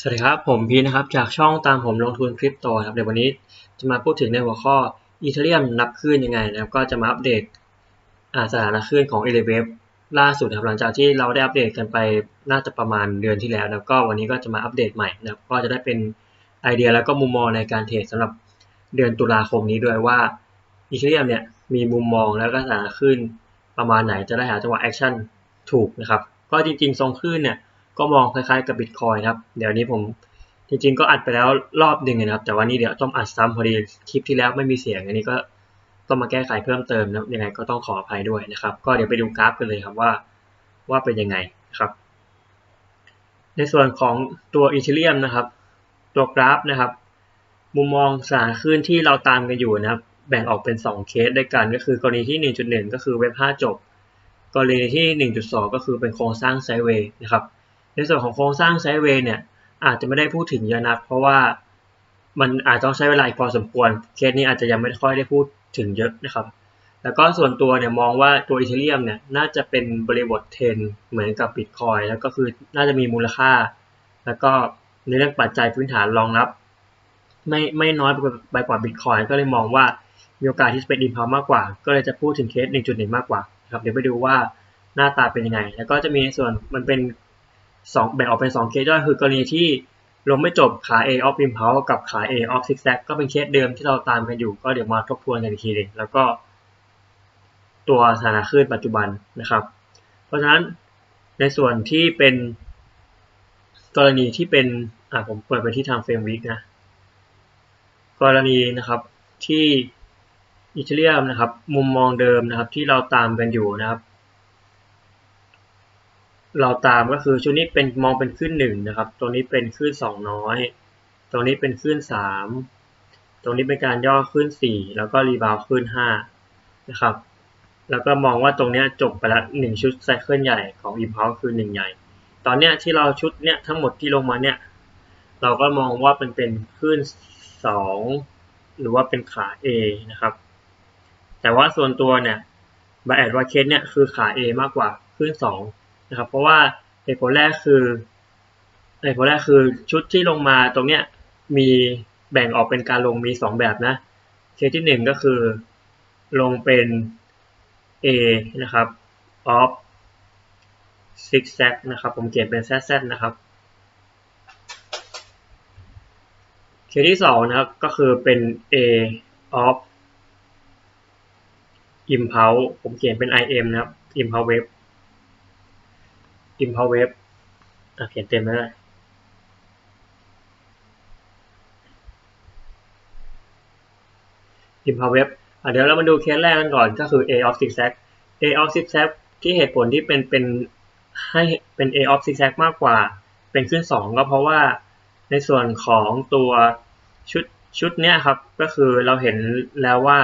สวัสดีครับ ผมพีนะครับจากช่องตามผมลงทุนคริปโตครับเดี๋ยววันนี้จะมาพูดถึงในหัวข้ออีเทเรียมนับขึ้นยังไงนะครับ ก็จะมาอัปเดตอ่าสถานะขึ้นของ e l e v a v ล่าสุดครับหลังจากที่เราได้อัปเดตกันไปน่าจะประมาณเดือนที่แล้วนะก็วันนี้ก็จะมาอัปเดตใหม่นะครับก็จะได้เป็นไอเดียแล้วก็มุมมองในการเทรดสำหรับเดือนตุลาคมนี้ด้วยว่าอีเทเรียมเนี่ยมีมุมมองแล้วก็สถานะขึ้นประมาณไหนจะได้หาจังหวะแอคชั่นถูกนะครับก็จริงๆทรงขึ้นเนี่ย ก็มองคล้ายๆกับบิตคอยครับ เดี๋ยวนี้ผมจริงๆก็อัดไปแล้วรอบหนึ่งนะครับ แต่วันนี้เดี๋ยวต้องอัดซ้ำพอดีคลิปที่แล้วไม่มีเสียงอันนี้ก็ต้องมาแก้ไขเพิ่มเติมนะยังไงก็ต้องขออภัยด้วยนะครับ ก็เดี๋ยวไปดูกราฟกันเลยครับว่าว่าเป็นยังไงนะครับ ในส่วนของตัวอีเทเรียมนะครับ ตัวกราฟนะครับ มุมมองสารขึ้นที่เราตามกันอยู่นะครับ แบ่งออกเป็น 2 เคสด้วยกัน ก็คือกรณีที่ 1.1 ก็คือเว็บ 5 จบ กรณีที่ 1.2 ก็คือเป็นโครงสร้างไซเวย์นะครับ ในส่วนของโครงสร้างไซด์เวย์เนี่ยอาจจะไม่ได้พูดถึงเยอะนัก เพราะว่ามันอาจต้องใช้เวลาพอสมควรเคสนี้อาจจะยังไม่ค่อยได้พูดถึงเยอะนะครับ แล้วก็ส่วนตัวเนี่ยมองว่าตัวอีเทเรียมเนี่ยน่าจะเป็นบริบทเทรนเหมือนกับบิตคอยแล้วก็คือน่าจะมีมูลค่า แล้วก็ในเรื่องปัจจัยพื้นฐานรองรับ ไม่ไม่น้อยไปกว่าบิตคอยก็เลยมองว่ามีโอกาสที่จะเป็นอินพาวมากกว่า ก็เลยจะพูดถึงเคส 1.1 มากกว่าครับเดี๋ยวไปดูว่าหน้าตาเป็นยังไง แล้วก็จะมีส่วนมันเป็น สองแบ่งออกเป็น 2 เคสย่อยคือกรณีที่ลงไม่จบขา A of impulse กับขา A of zigzag ก็เป็นเคสเดิมที่เราตามกันอยู่ ก็เดี๋ยวมาทบทวนกันอีกทีหนึ่งแล้วก็ ตัวสถานะคลื่นปัจจุบันนะครับ เพราะฉะนั้นในส่วนที่เป็นกรณีที่เป็นอ่าผมเปิดไปที่ทางเฟรมวิกนะ กรณีนะครับที่อีเทเรียมนะครับ มุมมองเดิมนะครับที่เราตามกันอยู่นะครับ เราตามก็คือชุดนี้เป็นมองเป็นขึ้นหนึ่งนะครับตรงนี้เป็นขึ้นสองน้อยตรงนี้เป็นขึ้นสามตรงนี้เป็นการย่อขึ้นสี่แล้วก็รีบาวขึ้นห้านะครับ แล้วก็มองว่าตรงนี้จบไปแล้วหนึ่งชุดไซเคิลใหญ่ของอิมพาวคือหนึ่งใหญ่ ตอนเนี้ยที่เราชุดเนี้ยทั้งหมดที่ลงมาเนี้ยเราก็มองว่าเป็นเป็นขึ้นสองหรือว่าเป็นขา A นะครับ แต่ว่าส่วนตัวเนี่ยบแอดวาเคสเนี่ยคือขา A มากกว่าขึ้นสอง นะครับเพราะว่าเหตุผลแรกคือเหตุผลแรกคือชุดที่ลงมาตรงเนี้ยมีแบ่งออกเป็นการลงมี 2 แบบนะเคสที่ 1 ก็คือลงเป็น A นะครับ of zigzag นะครับ ผมเขียนเป็น zz นะครับเคสที่2นะครับก็คือเป็น A of impulse ผมเขียนเป็น im นะครับ impulse wave impulse wave อะเขียนเต็มไม่ได้ impulse wave อะเดี๋ยวเรามาดูเคสแรกกันก่อนก็คือ a of zigzag a of zigzag ที่เหตุผลที่เป็นเป็นให้เป็น a of zigzag มากกว่าเป็นขึ้น 2 ก็เพราะว่าในส่วนของตัวชุดชุดเนี้ยครับก็คือเราเห็นแล้วว่า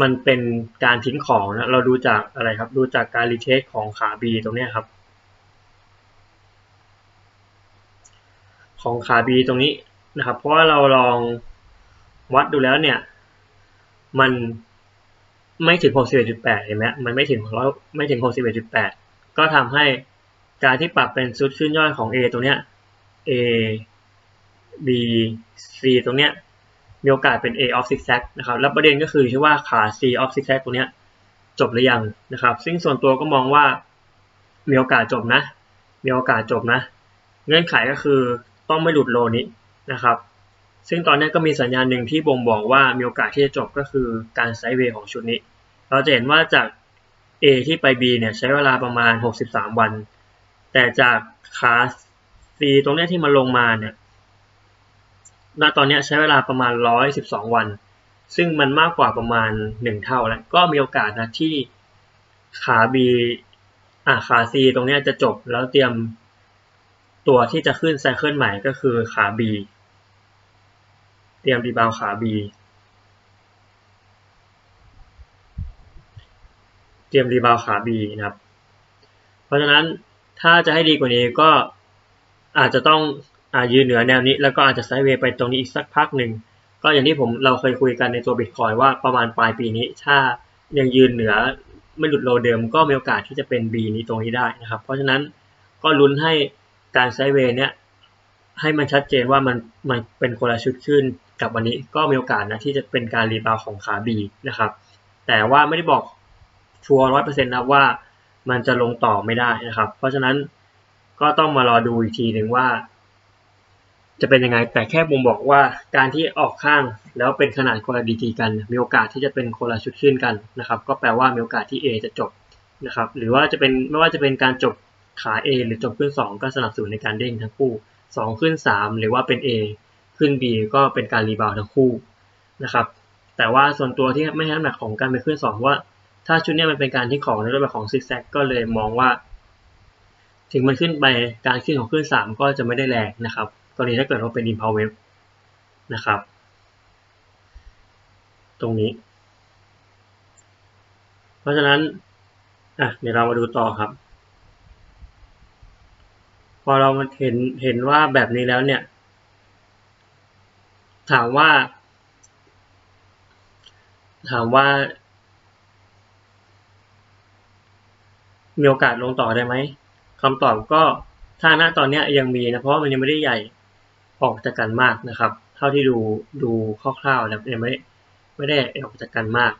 มันเป็นการทิ้งของนะเราดูจากอะไรครับ ดูจากการรีเทสของขา B ตรงนี้ครับ ของขา B ตรงนี้นะครับ เพราะว่าเราลองวัดดูแล้วเนี่ย มันไม่ถึง 61.8 เห็นไหมมันไม่ถึงร้อยไม่ถึง 61.8 ก็ทำให้การที่ปรับเป็นชุดขึ้นย่อยของ A ตรงเนี้ย A B C ตรงเนี้ยมีโอกาสเป็น A of zigzag นะครับ แล้วประเด็นก็คือที่อว่าขา C of zigzag ตรงเนี้ยจบหรือยังนะครับ ซึ่งส่วนตัวก็มองว่ามีโอกาสจบนะ มีโอกาสจบนะ เงื่อนไขก็คือ ต้องไม่หลุดโลนี้นะครับ ซึ่งตอนนี้ก็มีสัญญาณหนึ่งที่บ่งบอกว่ามีโอกาสที่จะจบก็คือการไซด์เวย์ของชุดนี้ เราจะเห็นว่าจาก A ที่ไป B เนี่ยใช้เวลาประมาณ 63 วัน แต่จากขา C ตรงนี้ที่มาลงมาเนี่ยณตอนนี้ใช้เวลาประมาณ 112 วัน ซึ่งมันมากกว่าประมาณ 1 เท่าแล้ว ก็มีโอกาสนะที่ขา B อ่าขา C ตรงนี้จะจบแล้วเตรียม ตัวที่จะขึ้นไซเคิลใหม่ก็คือขา B เตรียมรีบาวขา B เตรียมรีบาวขา B นะครับ เพราะฉะนั้นถ้าจะให้ดีกว่านี้ก็อาจจะต้องอายืนเหนือแนวนี้ แล้วก็อาจจะไซด์เวย์ไปตรงนี้อีกสักพักหนึ่ง ก็อย่างที่ผมเราเคยคุยกันในตัวบิตคอยว่าประมาณปลายปีนี้ ถ้ายังยืนเหนือไม่หลุดโลเดิม ก็มีโอกาสที่จะเป็น B นี้ตรงนี้ได้นะครับ เพราะฉะนั้นก็ลุ้นให้ การไซเวย์เนี้ยให้มันชัดเจนว่ามันมันเป็นคนละชุดขึ้นกับวันนี้ก็มีโอกาสนะที่จะเป็นการรีบาวของขาบีนะครับ แต่ว่าไม่ได้บอกชัวร์ร้อยเปอร์เซ็นต์นะว่ามันจะลงต่อไม่ได้นะครับ เพราะฉะนั้นก็ต้องมารอดูอีกทีหนึ่งว่า จะเป็นยังไง แต่แค่บ่งบอกว่าการที่ออกข้างแล้วเป็นขนาดคนละดีทีกัน มีโอกาสที่จะเป็นคนละชุดขึ้นกันนะครับ ก็แปลว่ามีโอกาสที่ A จะจบนะครับ หรือว่าจะเป็นไม่ว่าจะเป็นการจบ ขา A หรือจบขึ้น 2 ก็สนับสนุนในการเด้งทั้งคู่ 2 ขึ้น 3 หรือว่าเป็น A ขึ้น B ก็เป็นการรีบาวทั้งคู่นะครับแต่ว่าส่วนตัวที่ไม่ให้น้ำหนักของการไปขึ้น 2 ว่าถ้าชุดนี้มันเป็นการที่ของในรูปแบบของซิกแซกก็เลยมองว่า ถึงมันขึ้นไปการขึ้นของขึ้น 3 ก็จะไม่ได้แรงนะครับกรณีถ้าเกิดว่าเป็นอินพาวเวฟนะครับ ตรงนี้ เพราะฉะนั้นอะเดี๋ยวเรามาดูต่อครับ พอเราเห็นเห็นว่าแบบนี้แล้วเนี่ย ถามว่า ถามว่า มีโอกาสลงต่อได้ไหมคำตอบก็ถ้าณตอนนี้ยังมีนะเพราะามันยังไม่ได้ใหญ่ออกจากกันมากนะครับ เท่าที่ดูดูคร่าวๆแล้วยังไม่ไม่ได้ออกจากกันมาก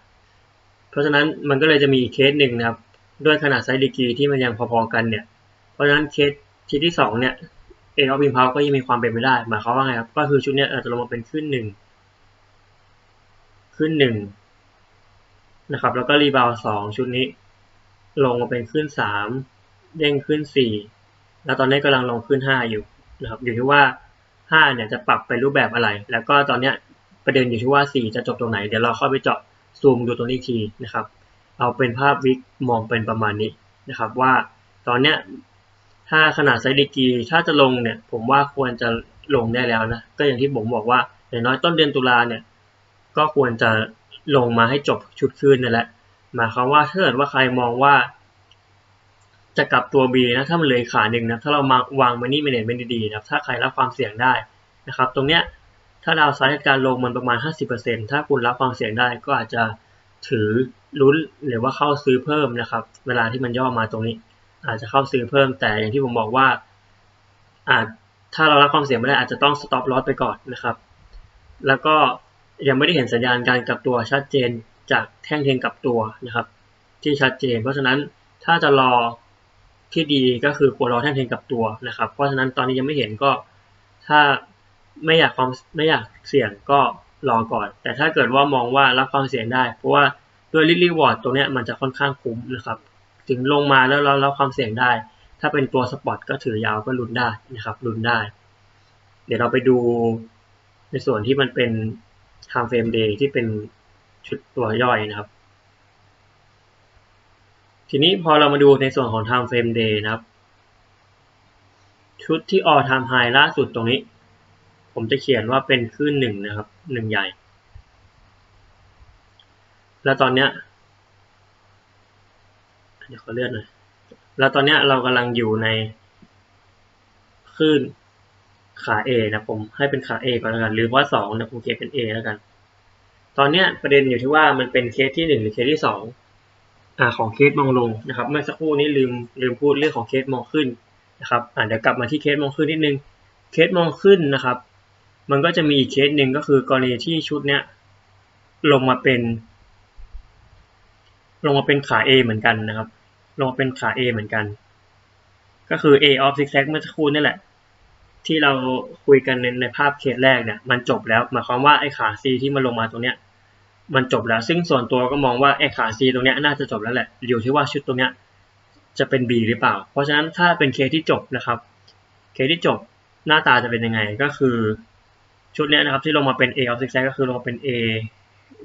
เพราะฉะนั้นมันก็เลยจะมีเคสหนึ่งนะครับ ด้วยขนาดไซส์ดีกีที่มันยังพอๆกันเนี่ย เพราะฉะนั้นเคส ทีที่สองเนี่ยเอออฟบินพาวก็ยังมีความเป็นไปได้ หมายความว่าไงครับ ก็คือชุดนี้อาจจะลงมาเป็นขึ้นหนึ่งขึ้นหนึ่งนะครับ แล้วก็รีบาวสองชุดนี้ ลงมาเป็นขึ้นสามเด้งขึ้นสี่แล้วตอนนี้กำลังลงขึ้นห้าอยู่นะครับ อยู่ที่ว่าห้าเนี่ยจะปรับเป็นรูปแบบอะไร แล้วก็ตอนเนี้ยประเด็นอยู่ที่ว่าสี่จะจบตรงไหน เดี๋ยวเราเข้าไปเจาะซูมดูตรงนี้ทีนะครับ เอาเป็นภาพวิกมองเป็นประมาณนี้นะครับ ว่าตอนเนี้ย ถ้าขนาดไซด์ดีกีถ้าจะลงเนี่ย ผมว่าควรจะลงได้แล้วนะ ก็อย่างที่ผมบอกว่าอย่างน้อยต้นเดือนตุลาเนี่ย ก็ควรจะลงมาให้จบชุดคืนนั่นแหละ หมายความว่าถ้าเกิดว่าใครมองว่า จะกลับตัว B นะ ถ้ามันเลยขาหนึ่งนะ ถ้าเรามาวางมันนี่เมเนจเมนดีๆนะ ถ้าใครรับความเสี่ยงได้นะครับ ตรงเนี้ย ถ้าดาวไซด์การลงมันประมาณ 50%ถ้าคุณรับความเสี่ยงได้ก็อาจจะถือลุ้นหรือว่าเข้าซื้อเพิ่มนะครับ เวลาที่มันย่อมาตรงนี้ อาจจะเข้าซื้อเพิ่มแต่อย่างที่ผมบอกว่าอาจถ้าเรารับความเสี่ยงไม่ได้อาจจะต้อง stop loss ไปก่อนนะครับ แล้วก็ยังไม่ได้เห็นสัญญาณการกลับตัวชัดเจนจากแท่งเทงกลับตัวนะครับ ที่ชัดเจน เพราะฉะนั้นถ้าจะรอที่ดีก็คือควรรอแท่งเทงกลับตัวนะครับ เพราะฉะนั้นตอนนี้ยังไม่เห็นก็ถ้าไม่อยากความไม่อยากเสี่ยงก็รอก่อน แต่ถ้าเกิดว่ามองว่ารับความเสี่ยงได้ เพราะว่าด้วยลิลลี่วอร์ดตรงนี้มันจะค่อนข้างคุ้มนะครับ ถึงลงมาแล้วเรารับความเสี่ยงได้ ถ้าเป็นตัวสปอตก็ถือยาวก็ลุ้นได้นะครับลุ้นได้ เดี๋ยวเราไปดูในส่วนที่มันเป็น time frame day ที่เป็นชุดตัวย่อยนะครับ ทีนี้พอเรามาดูในส่วนของ time frame day นะครับ ชุดที่ all time high ล่าสุดตรงนี้ ผมจะเขียนว่าเป็นขึ้นหนึ่งนะครับหนึ่งใหญ่ แล้วตอนเนี้ย เดี๋ยวขาเลื่อนหน่อยแล้วตอนนี้เรากำลังอยู่ในคลื่นขา A นะผมให้เป็นขา A ก่อนแล้วกัน หรือว่าสองนะผมเขียนเป็น A แล้วกัน ตอนนี้ประเด็นอยู่ที่ว่ามันเป็นเคสที่หนึ่งหรือเคสที่สองอ่าของเคสมองลงนะครับ เมื่อสักครู่นี้ลืมลืมพูดเรื่องของเคสมองขึ้นนะครับอ่าเดี๋ยวกลับมาที่เคสมองขึ้นนิดนึงเคสมองขึ้นนะครับ มันก็จะมีอีกเคสหนึ่งก็คือกรณีที่ชุดเนี้ยลงมาเป็น ลงมาเป็นขา A เหมือนกันนะครับ ลงมาเป็นขา A เหมือนกัน ก็คือ A of zigzag เมื่อสักครู่นี่แหละ ที่เราคุยกันในในภาพเคสแรกเนี่ยมันจบแล้วหมายความว่าไอ้ขา C ที่มันลงมาตรงเนี้ยมันจบแล้ว ซึ่งส่วนตัวก็มองว่าไอ้ขา C ตรงเนี้ยน่าจะจบแล้วแหละอยู่ที่ว่าชุดตรงเนี้ยจะเป็น B หรือเปล่า เพราะฉะนั้นถ้าเป็นเคสที่จบนะครับ เคสที่จบหน้าตาจะเป็นยังไงก็คือชุดเนี้ยนะครับที่ลงมาเป็น A of zigzag ก็คือลงมาเป็น A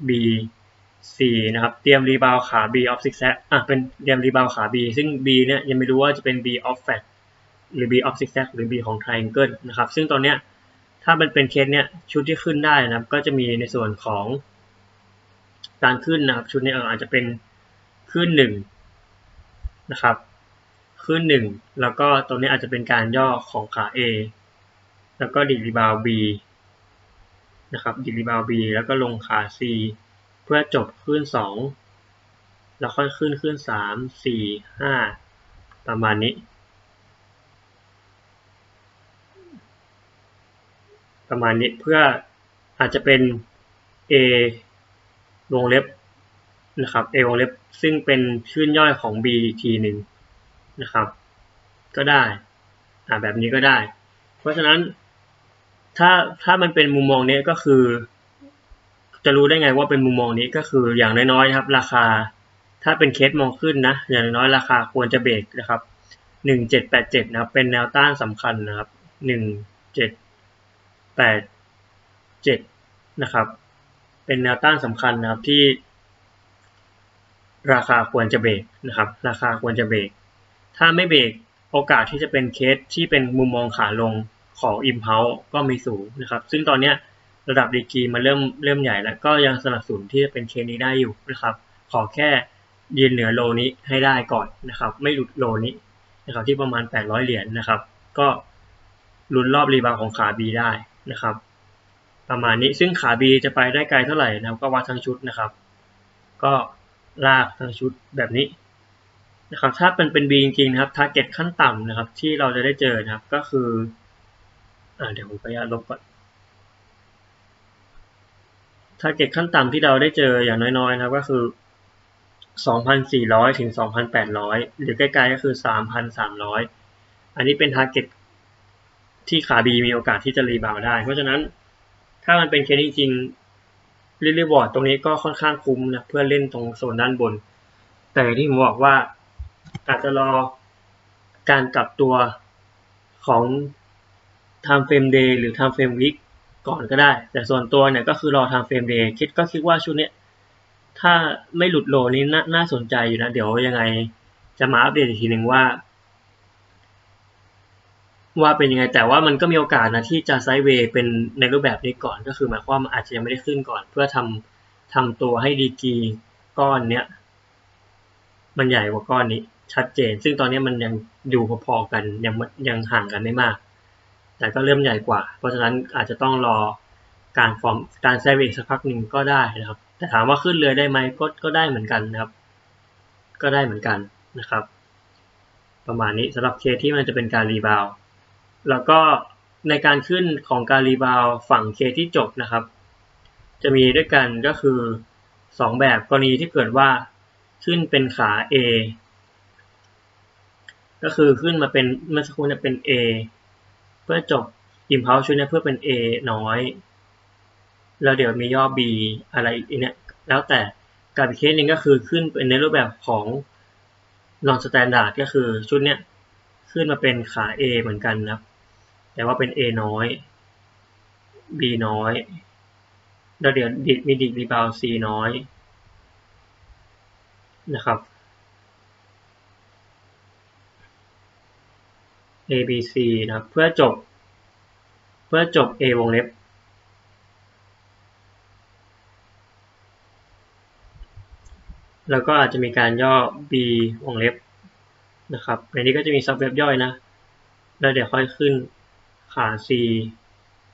B C นะครับ เตรียมรีบาวขา B of zigzag อะเป็นเตรียมรีบาวขา B ซึ่ง B เนี่ยยังไม่รู้ว่าจะเป็น B of fat หรือ B of zigzag หรือ B ของ triangle นะครับ ซึ่งตอนเนี้ยถ้ามันเป็นเคสเนี้ยชุดที่ขึ้นได้นะครับ ก็จะมีในส่วนของการขึ้นนะครับ ชุดนี้อาจจะเป็นขึ้นหนึ่งนะครับ ขึ้นหนึ่งแล้วก็ตรงนี้อาจจะเป็นการย่อของขา A แล้วก็ดิรีบาว B นะครับดิรีบาว B แล้วก็ลงขา C พื่อจบขึ้นสองแล้วค่อยขึ้นขึ้นสามสี่ห้าประมาณนี้ประมาณนี้เพื่ออาจจะเป็น A วงเล็บนะครับ A วงเล็บซึ่งเป็นชื่นย่อยของ B อีกทีหนึ่งนะครับ ก็ได้อ่แบบนี้ก็ได้ เพราะฉะนั้นถ้าถ้ามันเป็นมุมมองนี้ก็คือ จะรู้ได้ไงว่าเป็นมุมมองนี้ก็คืออย่างน้อยๆนะครับ ราคา ถ้าเป็นเคสมองขึ้นนะ อย่างน้อยราคาควรจะเบรกนะครับหนึ่งเจ็ดแปดเจ็ดนะครับ เป็นแนวต้านสำคัญนะครับหนึ่งเจ็ดแปดเจ็ดนะครับ เป็นแนวต้านสำคัญนะครับที่ ราคาควรจะเบรกนะครับ ราคาควรจะเบรกถ้าไม่เบรกโอกาสที่จะเป็นเคสที่เป็นมุมมองขาลงของ Impulse ก็มีสูงนะครับ ซึ่งตอนนี้ ระดับดีกีมันเริ่มเริ่มใหญ่แล้วก็ยังสนับสนุนที่จะเป็นเคสนี้ได้อยู่นะครับ ขอแค่ยืนเหนือโลนี้ให้ได้ก่อนนะครับ ไม่หลุดโลนี้นะครับที่ประมาณ 800 เหรียญนนะครับ ก็ลุ้นรอบรีบาวของขา B ได้นะครับ ประมาณนี้ซึ่งขา B จะไปได้ไกลเท่าไหร่นะก็วัดทั้งชุดนะครับ ก็ลากทั้งชุดแบบนี้นะครับถ้าเป็นเป็น B จริงๆนะครับ target ขั้นต่ำนะครับ ที่เราจะได้เจอนะครับก็คืออเดี๋ยวผมขออน ญาตลบก่อน target ขั้นต่ำที่เราได้เจออย่างน้อยๆนะครับก็คือ 2,400 ถึง 2,800 หรือใกล้ๆก็คือ 3,300 อันนี้เป็น target ที่ขา B มีโอกาสที่จะรีบาวได้ เพราะฉะนั้นถ้ามันเป็นเคสจริงๆรีบอร์ดตรงนี้ก็ค่อนข้างคุ้มนะเพื่อเล่นตรงโซนด้านบน แต่ที่ผมบอกว่าอาจจะรอการกลับตัวของ time frame day หรือ time frame week ก่อนก็ได้ แต่ส่วนตัวเนี่ยก็คือรอ time frame day คิดก็คิดว่าชุดนี้ถ้าไม่หลุดโลนี้นน่าสนใจอยู่นะ เดี๋ยวยังไงจะมาอัปเดตอีกทีหนึ่งว่า ว่าเป็นยังไง แต่ว่ามันก็มีโอกาสนะที่จะไซด์เวย์เป็นในรูปแบบนี้ก่อน ก็คือหมายความว่าอาจจะยังไม่ได้ขึ้นก่อน เพื่อทำทำตัวให้ดีกีก้อนเนี้ยมันใหญ่กว่าก้อนนี้ชัดเจน ซึ่งตอนนี้มันยังอยู่พอๆกันยังยังห่างกันไม่มาก แต่ก็เริ่มใหญ่กว่า เพราะฉะนั้นอาจจะต้องรอการฟอร์มการไซด์เวย์สักพักหนึ่งก็ได้นะครับ แต่ถามว่าขึ้นเรือได้ไหมก็ก็ได้เหมือนกันนะครับ ก็ได้เหมือนกันนะครับ ประมาณนี้สำหรับเคสที่มันจะเป็นการรีบาวแล้วก็ในการขึ้นของการรีบาวฝั่งเคที่จบนะครับ จะมีด้วยกันก็คือ 2 แบบกรณีที่เกิดว่าขึ้นเป็นขา A ก็คือขึ้นมาเป็นเมื่อสักครู่เนี่ยเป็น A พื่อจบ impulse ชุดนี้เพื่อเป็น A น้อย แล้วเดี๋ยวมีย่อ B อะไรอีกเนี่ยแล้วแต่กับอีกเคสหนึ่งก็คือขึ้นเป็นในรูปแบบของ non standard ก็คือชุดเนี้ยขึ้นมาเป็นขา A เหมือนกันนะแต่ว่าเป็น A น้อย B น้อย แล้วเดี๋ยวดิดมีดิดรีบาว C น้อยนะครับ A B C นะครับเพื่อจบ เพื่อจบ A วงเล็บ แล้วก็อาจจะมีการย่อ B วงเล็บนะครับในนี้ก็จะมีซับเว็บย่อยนะ แล้วเดี๋ยวค่อยขึ้นขา C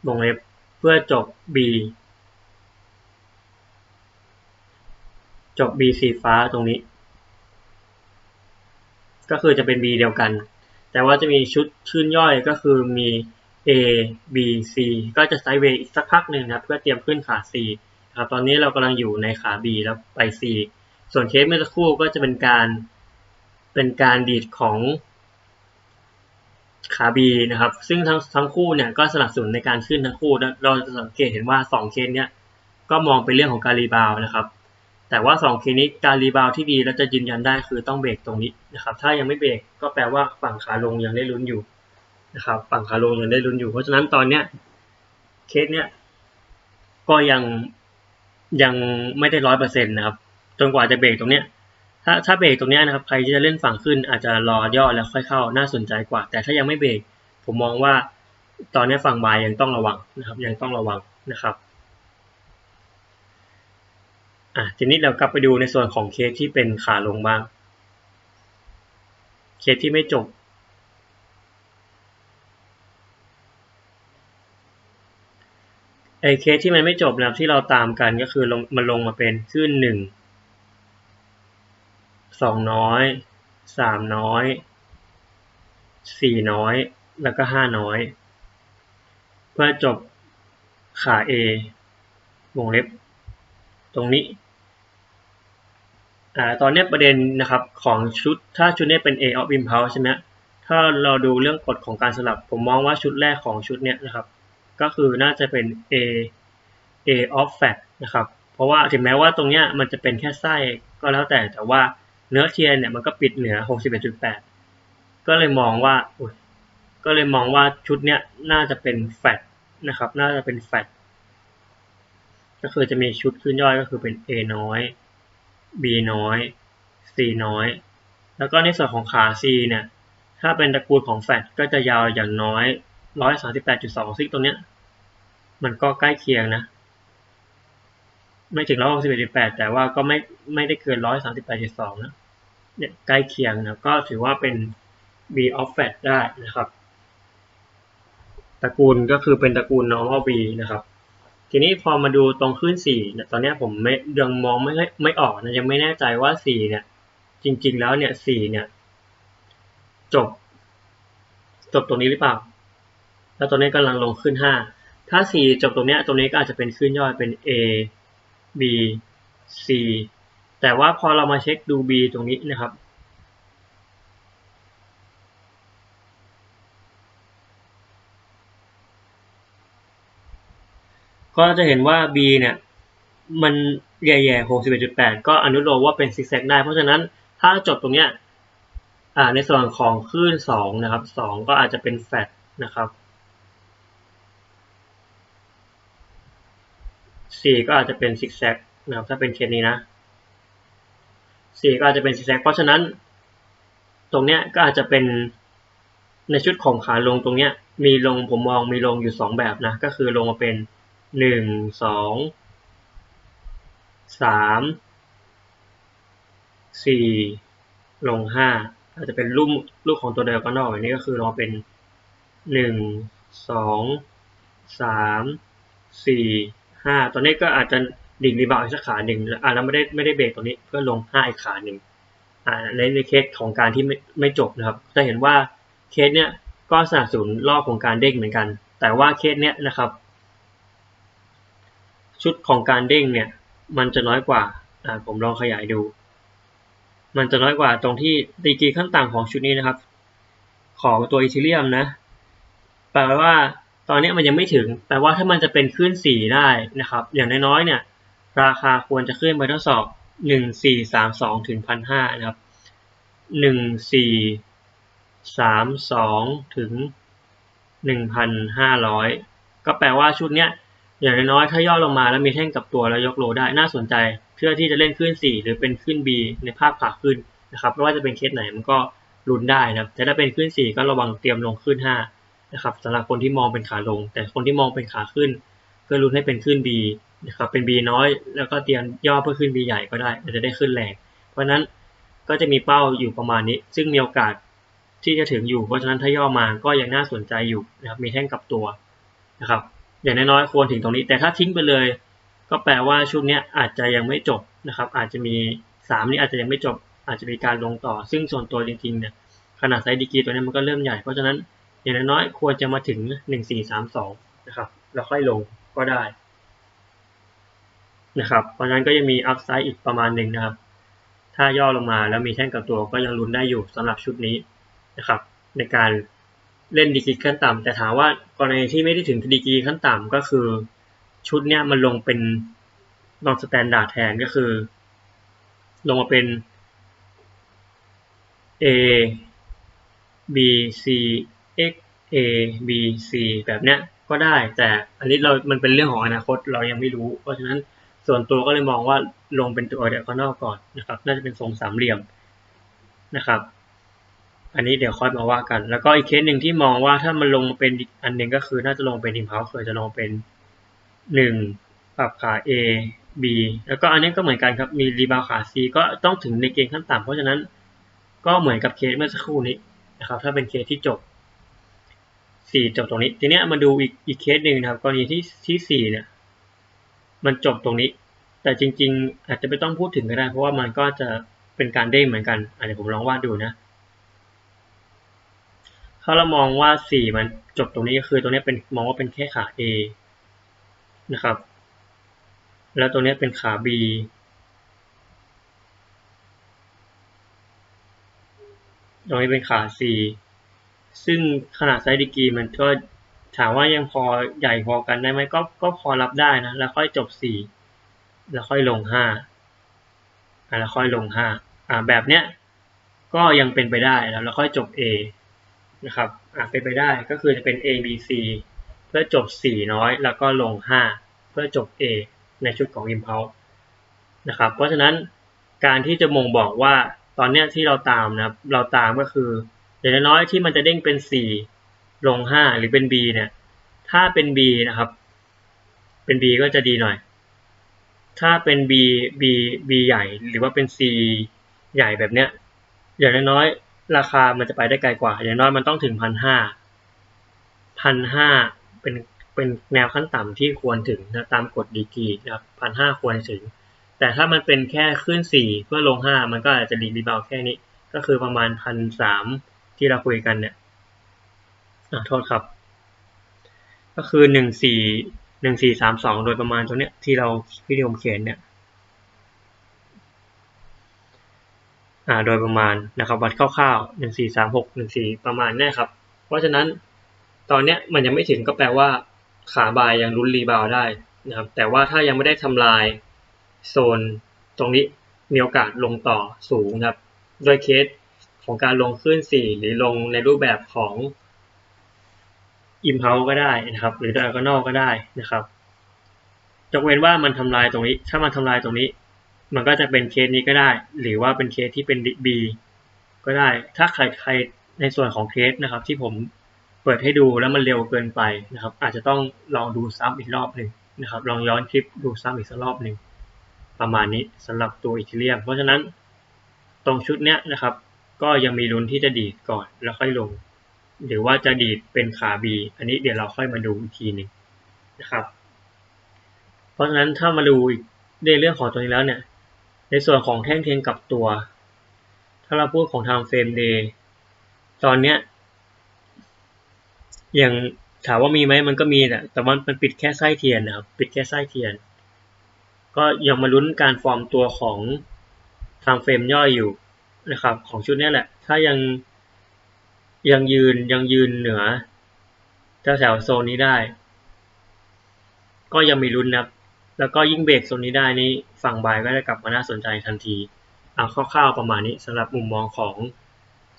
วงเล็บเพื่อจบ B จบ B สีฟ้าตรงนี้ ก็คือจะเป็น B เดียวกัน แต่ว่าจะมีชุดชื่นย่อยก็คือมี A B C ก็จะไซด์เวย์อีกสักพักหนึ่งนะครับเพื่อเตรียมขึ้นขา C ครับตอนนี้เรากำลังอยู่ในขา B แล้วไป C ส่วนเคสเมื่อสักครู่ก็จะเป็นการเป็นการดีดของขา B นะครับ ซึ่งทั้งทั้งคู่เนี่ยก็สนับสนุนในการขึ้นทั้งคู่ เราจะสังเกตเห็นว่า 2 เคสเนี้ยก็มองเป็นเรื่องของการรีบาวนะครับ แต่ว่า2เคสนี้การรีบาวที่ดีและจะยืนยันได้คือต้องเบรกตรงนี้นะครับ ถ้ายังไม่เบรกก็แปลว่าฝั่งขาลงยังได้ลุ้นอยู่นะครับ ฝั่งขาลงยังได้ลุ้นอยู่ เพราะฉะนั้นตอนเนี้ยเคสเนี้ยก็ยังยังไม่ได้ร้อยเปอร์เซ็นต์นะครับ จนกว่าจะเบรกตรงเนี้ย ถ้าถ้าเบรกตรงเนี้ยนะครับ ใครที่จะเล่นฝั่งขึ้นอาจจะรอย่อแล้วค่อยเข้าน่าสนใจกว่า แต่ถ้ายังไม่เบรกผมมองว่าตอนนี้ฝั่งบายยังต้องระวังนะครับ ยังต้องระวังนะครับ อะทีนี้เรากลับไปดูในส่วนของเคสที่เป็นขาลงบ้าง เคสที่ไม่จบ ไอเคสที่มันไม่จบนะครับที่เราตามกันก็คือลงมันลงมาเป็นขึ้นหนึ่งสองน้อยสามน้อยสี่น้อย แล้วก็ห้าน้อย เพื่อจบขา A วงเล็บ ตรงนี้ อ่าตอนนี้ประเด็นนะครับของชุดถ้าชุดนี้เป็น A of impulse ใช่ไหมถ้าเราดูเรื่องกฎของการสลับ ผมมองว่าชุดแรกของชุดเนี้ยนะครับ ก็คือน่าจะเป็น A A of fat นะครับ เพราะว่าถึงแม้ว่าตรงเนี้ยมันจะเป็นแค่ไส้ก็แล้วแต่แต่ว่าเนื้อเทียนเนี่ยมันก็ปิดเหนือ 61.8 ก็เลยมองว่าก็เลยมองว่าชุดเนี้ยน่าจะเป็นแฟตนะครับ น่าจะเป็นแฟตก็คือจะมีชุดขึ้นย่อยก็คือเป็น A น้อย B น้อย C น้อย แล้วก็ในส่วนของขา C เนี่ย ถ้าเป็นตระกูลของแฟตก็จะยาวอย่างน้อย 138.2 ซึ่งตรงเนี้ย มันก็ใกล้เคียงนะ ไม่ถึง161.8 แต่ว่าก็ไม่ไม่ได้เกิน 138.2 นะเนี่ยใกล้เคียงนะก็ถือว่าเป็น B of fat ได้นะครับ ตระกูลก็คือเป็นตระกูล normal B นะครับ ทีนี้พอมาดูตรงขึ้นสี่เนี่ยตอนนี้ผมไม่ยังมองไม่ไม่ออกนะยังไม่แน่ใจว่าสี่เนี่ย จริง ๆ แล้วเนี่ยสี่เนี่ย จบ จบตรงนี้หรือเปล่า แล้วตัวนี้กำลังลงขึ้นห้าถ้าสี่จบตรงนี้ตรงนี้ก็อาจจะเป็นขึ้นย่อยเป็น A B C แต่ว่าพอเรามาเช็คดู B ตรงนี้นะครับ ก็จะเห็นว่า B เนี่ย มันแย่ๆ61.8ก็อนุโลมว่าเป็นซิกแซกได้ เพราะฉะนั้นถ้าจบตรงเนี้ยในส่วนของคลื่น2นะครับ2ก็อาจจะเป็นแฟตนะครับ4ก็อาจจะเป็นซิกแซกนะครับถ้าเป็นเคสนี้นะ4ก็อาจจะเป็นซิกแซกเพราะฉะนั้น ตรงเนี้ยก็อาจจะเป็นในชุดของขาลงตรงเนี้ยมีลงผมมองมีลงอยู่ 2 แบบนะ ก็คือลงมาเป็น หนึ่งสองสามสี่ลงห้าอาจจะเป็นรูปรูปของตัวเดียวกันนอกอันนี้ก็คือเราเป็นหนึ่งสองสามสี่ห้าตอนนี้ก็อาจจะดิ่งรีบาวอีกสักขาหนึ่งอ่าแล้วไม่ได้ไม่ได้เบรกตรงนี้เพื่อลงห้าอีกขาหนึ่งอ่าในในเคสของการที่ไม่ไม่จบนะครับจะเห็นว่าเคสเนี้ยก็สนับสนุนรอบของการเด้งเหมือนกัน แต่ว่าเคสเนี้ยนะครับ ชุดของการเด้งเนี่ยมันจะน้อยกว่าอ่าผมลองขยายดู มันจะน้อยกว่าตรงที่ดีกีขั้นต่างของชุดนี้นะครับ ของตัวอีเทเรียมนะแปลว่าตอนนี้มันยังไม่ถึง แปลว่าถ้ามันจะเป็นขึ้นสีได้นะครับ อย่างน้อยๆเนี่ย ราคาควรจะขึ้นไปทดสอบหนึ่งสี่สามสองถึงพันห้านะครับหนึ่งสี่สามสองถึงหนึ่งพันห้าร้อยก็แปลว่าชุดเนี้ย อย่างน้อยถ้าย่อลงมาแล้วมีแท่งกับตัวแล้วยกโลได้น่าสนใจ เพื่อที่จะเล่นขึ้น 4 หรือเป็นขึ้น B ในภาพขาขึ้นนะครับไม่ว่าจะเป็นเคสไหนมันก็ลุ้นได้นะแต่ถ้าเป็นขึ้น 4 ก็ระวังเตรียมลงขึ้น 5 นะครับสำหรับคนที่มองเป็นขาลง แต่คนที่มองเป็นขาขึ้นก็ลุ้นให้เป็นขึ้น B นะครับเป็น B น้อยแล้วก็เตรียมย่อเพื่อขึ้น B ใหญ่ก็ได้จะได้ขึ้นแรง เพราะนั้นก็จะมีเป้าอยู่ประมาณนี้ ซึ่งมีโอกาสที่จะถึงอยู่ เพราะฉะนั้นถ้าย่อมาก็ยังน่าสนใจอยู่นะครับมีแท่งกับตัวนะครับ อย่างน้อยๆควรถึงตรงนี้ แต่ถ้าทิ้งไปเลย ก็แปลว่าชุดนี้อาจจะยังไม่จบนะครับ อาจจะมีสามนี้อาจจะยังไม่จบ อาจจะมีการลงต่อ ซึ่งส่วนตัวจริงๆเนี่ยขนาดไซส์ดีกีตัวนี้มันก็เริ่มใหญ่ เพราะฉะนั้นอย่างน้อยๆควรจะมาถึงหนึ่งสี่สามสองนะครับ แล้วค่อยลงก็ได้นะครับ เพราะฉะนั้นก็ยังมีอัพไซด์อีกประมาณหนึ่งนะครับ ถ้าย่อลงมาแล้วมีแท่งกับตัวก็ยังลุ้นได้อยู่สำหรับชุดนี้นะครับ ในการ เล่นดีกีขั้นต่ำแต่ถามว่ากรณีที่ไม่ได้ถึงดีกีขั้นต่ำก็คือชุดเนี้ยมันลงเป็นลองสแตนดาร์ดแทนก็คือ ลงมาเป็น A B C X A B C แบบเนี้ยก็ได้แต่อันนี้เรา มันเป็นเรื่องของอนาคตเรายังไม่รู้ เพราะฉะนั้นส่วนตัวก็เลยมองว่าลงเป็นตัวเดียวข้างนอกก่อนนะครับ น่าจะเป็นทรงสามเหลี่ยมนะครับ อันนี้เดี๋ยวค่อยมาว่ากัน แล้วก็อีกเคสหนึ่งที่มองว่าถ้ามันลงมาเป็นอันหนึ่งก็คือน่าจะลงเป็นอิมพาวคือจะลงเป็นหนึ่งปรับขา A B แล้วก็อันนี้ก็เหมือนกันครับ มีรีบาวขา C ก็ต้องถึงในเกณฑ์ขั้นต่ำเพราะฉะนั้นก็เหมือนกับเคสเมื่อสักครู่นี้นะครับ ถ้าเป็นเคสที่จบสี่จบตรงนี้ ทีนี้มาดูอีกอีกเคสหนึ่งนะครับ กรณีที่ที่สี่เนี่ย มันจบตรงนี้ แต่จริง ๆ อาจจะไม่ต้องพูดถึงก็ได้ เพราะว่ามันก็จะเป็นการเด้งเหมือนกันอันนี้ผมลองวาดดูนะ ถ้าเรามองว่าสี่มันจบตรงนี้ก็คือตรงนี้เป็นมองว่าเป็นแค่ขา A นะครับ แล้วตัวนี้เป็นขา B ตรงนี้เป็นขา C ซึ่งขนาดไซส์ดีกรีมันก็ถามว่ายังพอใหญ่พอกันได้ไหมก็ก็พอรับได้นะ แล้วค่อยจบ 4 แล้วค่อยลง 5 แล้วค่อยลง 5 อ่าแบบเนี้ยก็ยังเป็นไปได้แล้วแล้วค่อยจบ A นะครับอ่าเป็นไปได้ก็คือจะเป็น A B C เพื่อจบ 4 น้อย แล้วก็ลง 5 เพื่อจบ A ในชุดของ Impulse นะครับ เพราะฉะนั้นการที่จะมงบอกว่าตอนเนี้ยที่เราตามนะเราตามก็คืออย่างน้อยที่มันจะเด้งเป็น 4 ลง 5 หรือเป็น B เนี่ยถ้าเป็น B นะครับ เป็น B ก็จะดีหน่อย ถ้าเป็น B B B ใหญ่หรือว่าเป็น C ใหญ่แบบเนี้ยอย่างน้อย ราคามันจะไปได้ไกลกว่า อย่างน้อยมันต้องถึงพันห้าพันห้าเป็นเป็นแนวขั้นต่ำที่ควรถึงนะตามกฎดีกีนะครับพันห้าควรถึง แต่ถ้ามันเป็นแค่ขึ้นสี่เพื่อลงห้ามันก็อาจจะรีบาวแค่นี้ ก็คือประมาณพันสามที่เราคุยกันเนี่ยอะโทษครับ ก็คือหนึ่งสี่หนึ่งสี่สามสองโดยประมาณตัวเนี้ยที่เราที่ผมเขียนเนี่ยอ่า โดยประมาณนะครับวัดคร่าวๆหนึ่งสี่สามหกหนึ่งสี่ประมาณนี้ครับ เพราะฉะนั้นตอนเนี้ยมันยังไม่ถึงก็แปลว่าขาบายยังลุ้นรีบาวได้นะครับแต่ว่าถ้ายังไม่ได้ทำลายโซนตรงนี้มีโอกาสลงต่อสูงครับ โดยเคสของการลงขึ้นสี่หรือลงในรูปแบบของอิมเพลก็ได้นะครับ หรือด i a g o n a l ก็ได้นะครับยกเว้นว่ามันทำลายตรงนี้ ถ้ามันทำลายตรงนี้ มันก็จะเป็นเคสนี้ก็ได้ หรือว่าเป็นเคสที่เป็น B ก็ได้ ถ้าใครใครในส่วนของเคสนะครับ ที่ผมเปิดให้ดูแล้วมันเร็วเกินไปนะครับ อาจจะต้องลองดูซ้ำอีกรอบหนึ่งนะครับ ลองย้อนคลิปดูซ้ำอีกสักรอบหนึ่งประมาณนี้สำหรับตัวอีเทเรียม เพราะฉะนั้นตรงชุดเนี้ยนะครับ ก็ยังมีลุ้นที่จะดีดก่อนแล้วค่อยลง หรือว่าจะดีดเป็นขา B อันนี้เดี๋ยวเราค่อยมาดูอีกทีหนึ่งนะครับ เพราะฉะนั้นถ้ามาดูในเรื่องของตัวนี้แล้วเนี่ย ในส่วนของแท่งเทียนกับตัว ถ้าเราพูดของ time frame day ตอนเนี้ยยังถามว่ามีไหมมันก็มีแหละแต่ว่ามันปิดแค่ไส้เทียนนะครับ ปิดแค่ไส้เทียน ก็ยังมาลุ้นการฟอร์มตัวของ time frame ย่อยอยู่นะครับ ของชุดนี้แหละ ถ้ายังยังยืนยังยืนเหนือแถวแถวโซนนี้ได้ ก็ยังมีลุ้นนะครับ แล้วก็ยิ่งเบรกโซนนี้ได้นี่ฝั่งบายก็จะกลับมาน่าสนใจทันทีเอาคร่าวๆประมาณนี้สำหรับมุมมองของ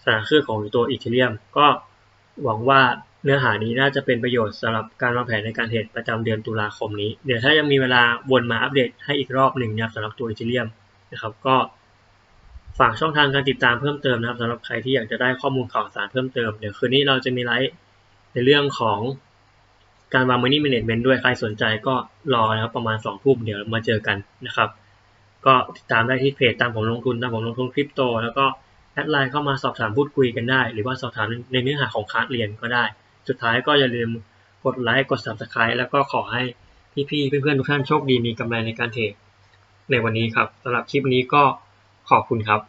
สถานคลื่นของตัวอีเทเรียมก็หวังว่าเนื้อหานี้น่าจะเป็นประโยชน์สำหรับการวางแผนในการเทรดประจำเดือนตุลาคมนี้ เดี๋ยวถ้ายังมีเวลาวนมาอัปเดตให้อีกรอบหนึ่งนะครับสำหรับตัวอีเทเรียมนะครับก็ฝากช่องทางการติดตามเพิ่มเติมนะครับสำหรับใครที่อยากจะได้ข้อมูลข่าวสารเพิ่มเติม เดี๋ยวคืนนี้เราจะมีไลฟ์ในเรื่องของ การวาง money management ด้วยใครสนใจก็รอนะครับประมาณ 2 ทุ่มเดี๋ยวมาเจอกันนะครับ ก็ติดตามได้ที่เพจตามผมลงทุนตามผมลงทุนคริปโต แล้วก็แอดไลน์เข้ามาสอบถามพูดคุยกันได้ หรือว่าสอบถามในเนื้อหาของคลาสเรียนก็ได้ สุดท้ายก็อย่าลืมกดไลค์กด subscribe แล้วก็ขอให้พี่ๆเพื่อนๆทุกท่านโชคดีมีกำไรในการเทรดในวันนี้ครับสำหรับคลิปนี้ก็ขอบคุณครับ